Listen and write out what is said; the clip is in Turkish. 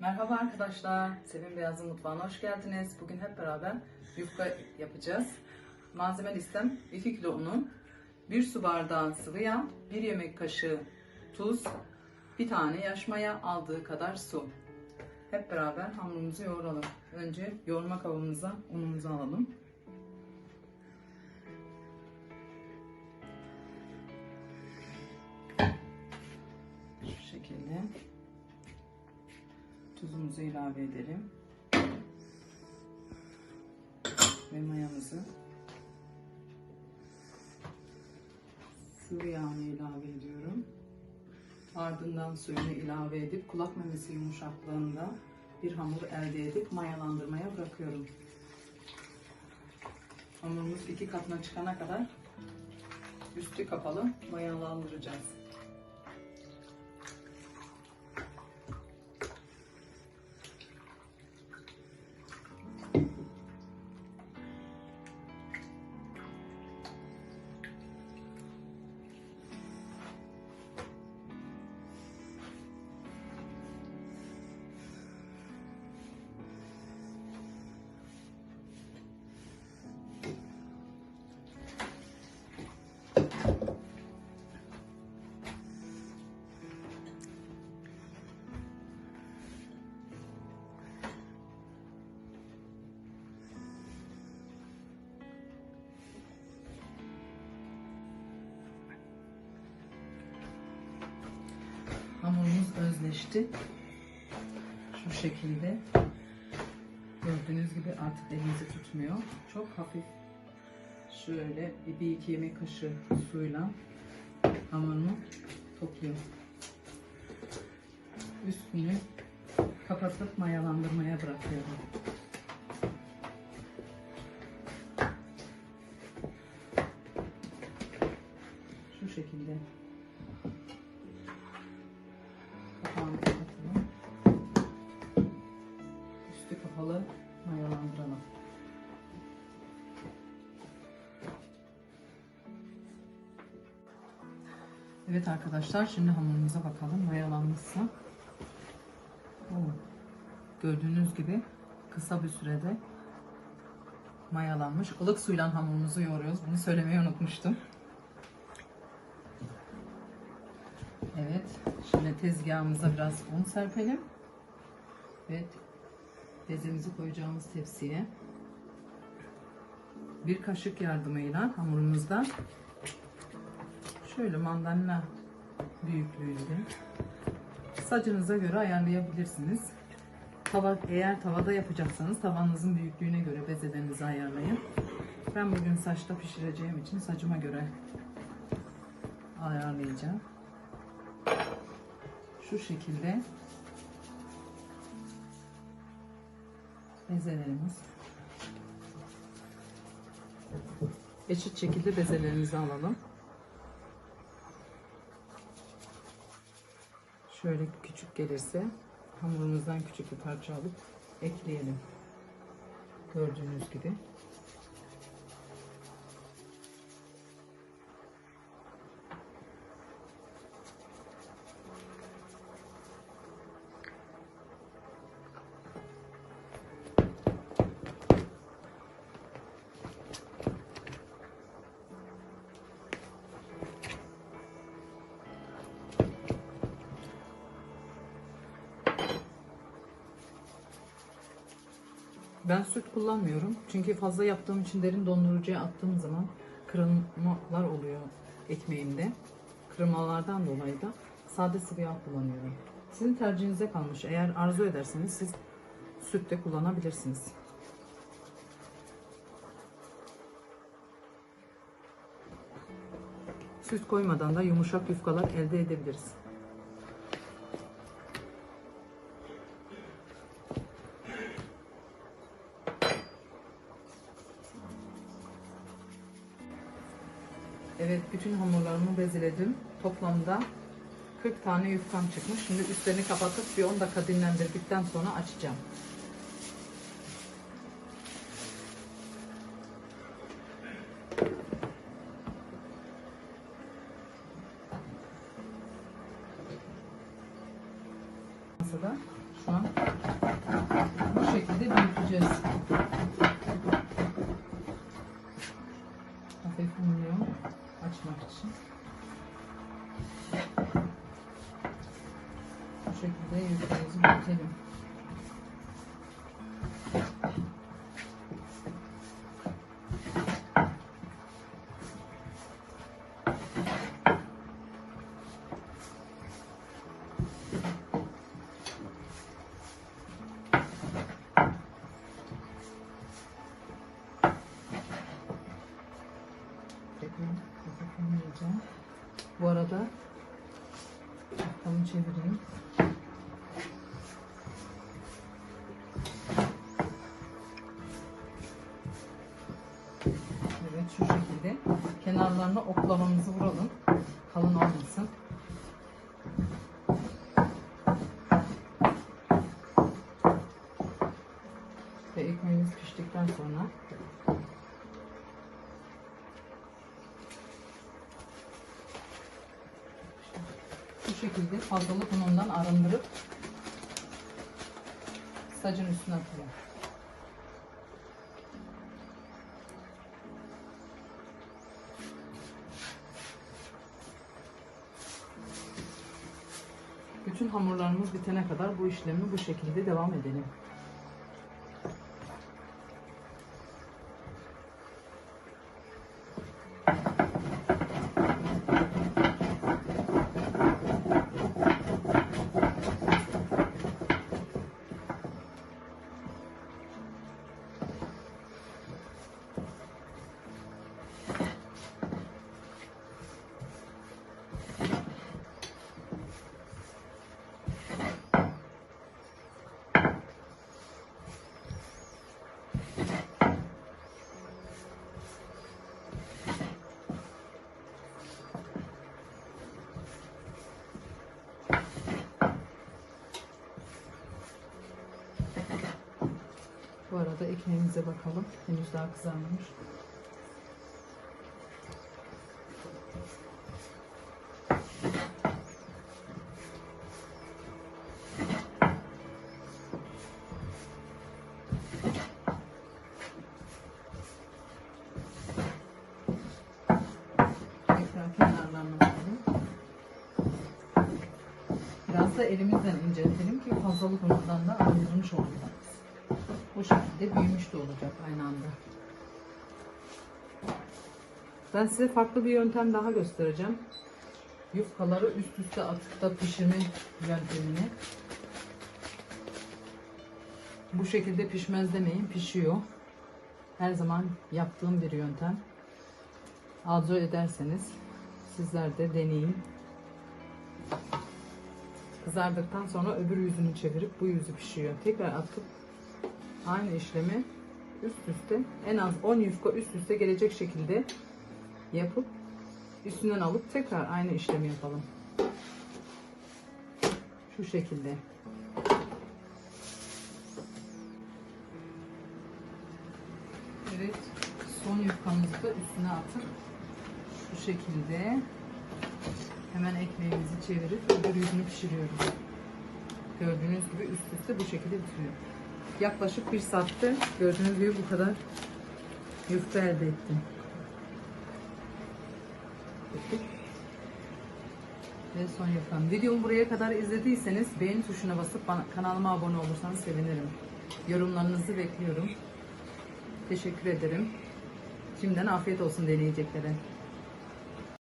Merhaba arkadaşlar, Sevin Beyaz'ın mutfağına hoş geldiniz. Bugün hep beraber yufka yapacağız. Malzeme listem 2 kilo unun, 1 su bardağı sıvı yağ, 1 yemek kaşığı tuz, 1 tane yaş maya, aldığı kadar su. Hep beraber hamurumuzu yoğuralım. Önce yoğurma kabımıza unumuzu alalım. Tuzumuzu ilave edelim. Ve mayamızı sıvı yağını ilave ediyorum. Ardından suyunu ilave edip kulak memesi yumuşaklığında bir hamur elde edip mayalandırmaya bırakıyorum. Hamurumuz iki katına çıkana kadar üstü kapalı mayalandıracağız. Hamurumuz özleşti. Şu şekilde. Gördüğünüz gibi artık elinizi tutmuyor. Çok hafif şöyle bir, iki yemek kaşığı suyla hamurumu topluyor. Üstünü kapatıp mayalandırmaya bırakıyorum. Üstü kapalı mayalandıralım. Evet arkadaşlar şimdi hamurumuza bakalım mayalanmışsa. Oo, Gördüğünüz gibi kısa bir sürede mayalanmış. Ilık suyla hamurumuzu yoğuruyoruz. Bunu söylemeyi unutmuştum. Evet. Şimdi tezgahımıza biraz un serpelim. Evet. Bezemizi koyacağımız tepsiye bir kaşık yardımıyla hamurumuzda şöyle mandalina büyüklüğünde sacınıza göre ayarlayabilirsiniz. Tava, eğer tavada yapacaksanız tavanınızın büyüklüğüne göre bezelerinizi ayarlayın. Ben bugün saçta pişireceğim için sacıma göre ayarlayacağım. Şu şekilde bezelerimiz eşit şekilde bezelerimizi alalım. Şöyle küçük gelirse hamurumuzdan küçük bir parça alıp ekleyelim. Gördüğünüz gibi. Ben süt kullanmıyorum. Çünkü fazla yaptığım için derin dondurucuya attığım zaman kırılmalar oluyor ekmeğimde. Kırılmalardan dolayı da sade sıvı yağ kullanıyorum. Sizin tercihinize kalmış. Eğer arzu ederseniz siz süt de kullanabilirsiniz. Süt koymadan da yumuşak yufkalar elde edebiliriz. Evet, bütün hamurlarımı bezeledim. Toplamda 40 tane yufkam çıkmış. Şimdi üstlerini kapatıp bir 10 dakika dinlendirdikten sonra açacağım. Masada Şu an bu şekilde büyüteceğiz. Hafif unluyor için. Bu şekilde yufkamızı büyütelim. Tekrar hafif unlayacağım. Bu arada tahtamı çevireyim. Evet şu şekilde kenarlarına oklavamızı vuralım. Kalın olmasın. Ve ekmeğimiz piştikten sonra bu şekilde fazlalık unundan arındırıp sacın üstüne atıyor. Bütün hamurlarımız bitene kadar bu işlemi bu şekilde devam edelim. Bu arada ekmeğimize bakalım. Henüz daha kızarmamış. Biraz da elimizden inceltelim ki fazlalık ondan da arındırmış olalım. Bu şekilde büyümüş de olacak aynı anda. Ben size farklı bir yöntem daha göstereceğim. Yufkaları üst üste atıp da pişirme yöntemini. Bu şekilde pişmez demeyin, pişiyor. Her zaman yaptığım bir yöntem. Arzu ederseniz sizler de deneyin. Kızardıktan sonra öbür yüzünü çevirip bu yüzü pişiyor. Tekrar atıp aynı işlemi üst üste en az 10 yufka üst üste gelecek şekilde yapıp üstünden alıp tekrar aynı işlemi yapalım. Şu şekilde. Evet, son yufkamızı da üstüne atıp şu şekilde hemen ekmeğimizi çevirip öbür yüzünü pişiriyoruz. Gördüğünüz gibi üst üste bu şekilde bitiriyor. Yaklaşık bir saatte gördüğünüz gibi bu kadar yufka elde ettim. Ve son yufkam. Videomu buraya kadar izlediyseniz beğeni tuşuna basıp bana, kanalıma abone olursanız sevinirim. Yorumlarınızı bekliyorum. Teşekkür ederim. Şimdiden afiyet olsun deneyeceklere.